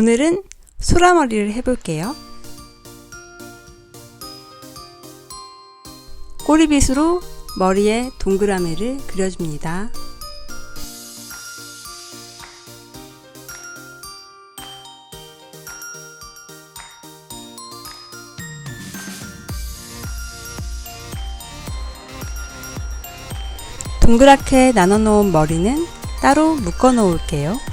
오늘은 소라머리를 해볼게요. 꼬리빗으로 머리에 동그라미를 그려줍니다. 동그랗게 나눠 놓은 머리는 따로 묶어 놓을게요.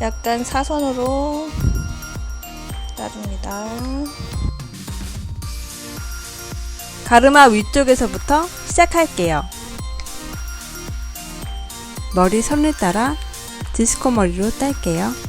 약간 사선으로 따줍니다. 가르마 위쪽에서부터 시작할게요. 머리 선을 따라 디스코 머리로 딸게요.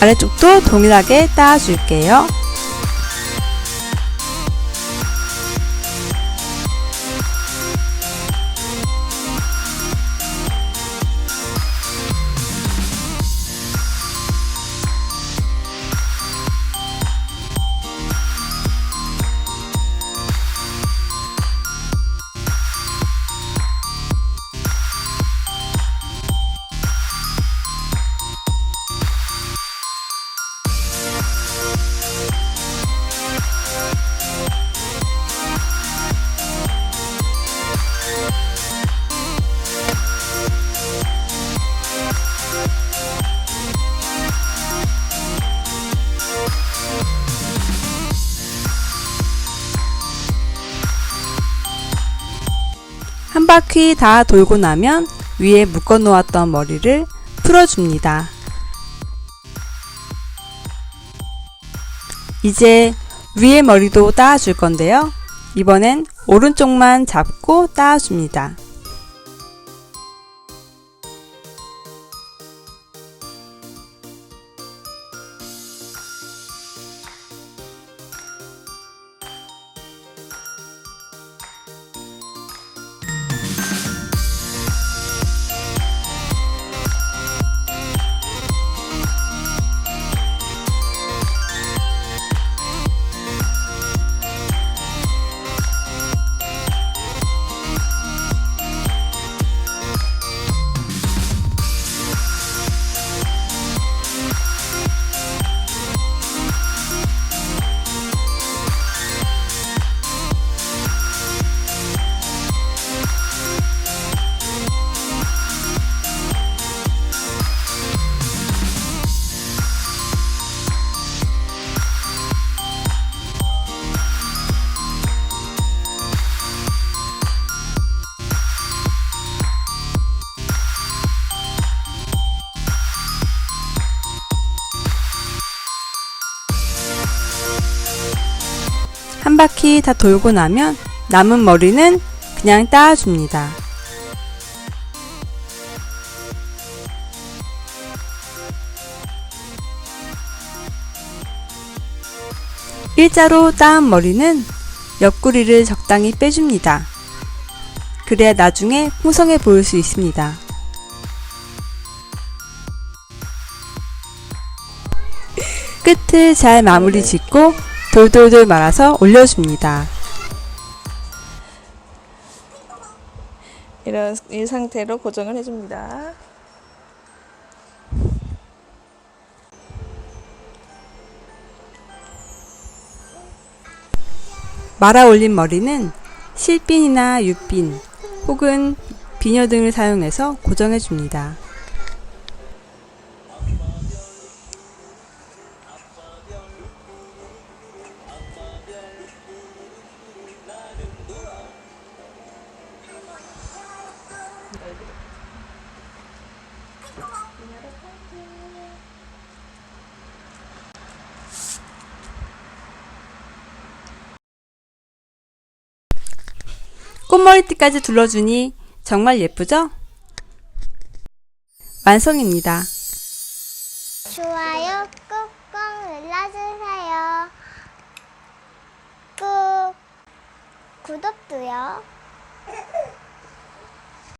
아래쪽도 동일하게 따줄게요. 바퀴 다 돌고 나면 위에 묶어 놓았던 머리를 풀어줍니다. 이제 위에 머리도 따줄 건데요. 이번엔 오른쪽만 잡고 따줍니다. 한 바퀴 다 돌고 나면 남은 머리는 그냥 따줍니다. 일자로 따은 머리는 옆구리를 적당히 빼줍니다. 그래야 나중에 풍성해 보일 수 있습니다. 끝을 잘 마무리 짓고 돌돌돌 말아서 올려줍니다. 이런 이 상태로 고정을 해줍니다. 말아 올린 머리는 실핀이나 육핀 혹은 비녀 등을 사용해서 고정해 줍니다. 꽃머리띠까지 둘러주니 정말 예쁘죠? 완성입니다. 좋아요 꾹꾹 눌러주세요. 꾹 구독도요.